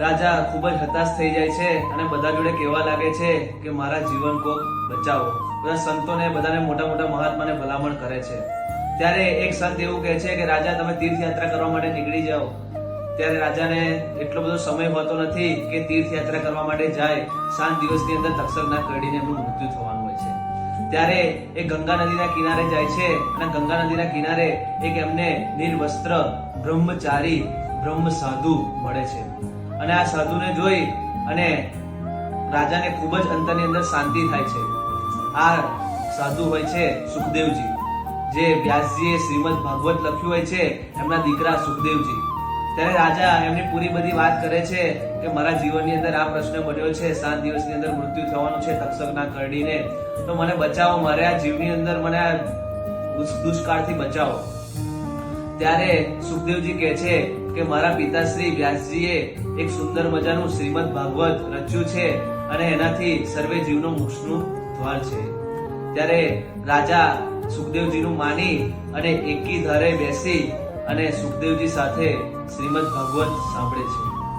રાજા ખૂબ જ હતાશ થઈ જાય છે અને બધા જોડે કહેવા લાગે છે કે મારા જીવન કોક બચાવો. બધા સંતોને, બધાને મોટા મોટા મહાત્માને ભલામણ કરે છે. ત્યારે એક સંત એવું કહે છે કે, રાજા, તમે તીર્થયાત્રા કરવા માટે નીકળી જાઓ. ત્યારે રાજાને એટલો બધો સમય હોતો નથી કે તીર્થયાત્રા કરવા માટે જાય, સાત દિવસની અંદર તક્ષકના કરડીને એમનું મૃત્યુ થવાનું હોય છે. ત્યારે એ ગંગા નદીના કિનારે જાય છે અને ગંગા નદીના કિનારે એક એમને નિર્વસ્ત્ર બ્રહ્મચારી બ્રહ્મ સાધુ મળે છે. અને આ સાધુને જોઈ અને રાજાને ખૂબ જ અંતરની અંદર શાંતિ થાય છે. આ સાધુ હોય છે સુખદેવજી. જે વ્યાસજીએ શ્રીમદ ભાગવત લખ્યું હોય છે, એમના દીકરા સુખદેવજી. ત્યારે રાજા એમની પૂરી બધી વાત કરે છે કે મારા જીવનની અંદર આ પ્રશ્ન બન્યો છે, સાત દિવસની અંદર મૃત્યુ થવાનું છે તક્ષકના કરડીને. તો મને બચાવો, મારે આ જીવની અંદર મને દુષ્કાળથી બચાવો. ત્યારે સુખદેવજી કહે છે કે મારા પિતાશ્રી વ્યાસજીએ એક સુંદર મજાનું શ્રીમદ ભાગવત રચ્યું છે અને એનાથી સર્વે જીવનો મોક્ષનું દ્વાર છે. ત્યારે રાજા સુખદેવજીનું માની અને એકી ધારે બેસી અને સુખદેવજી સાથે શ્રીમદ ભાગવત સાંભળે છે.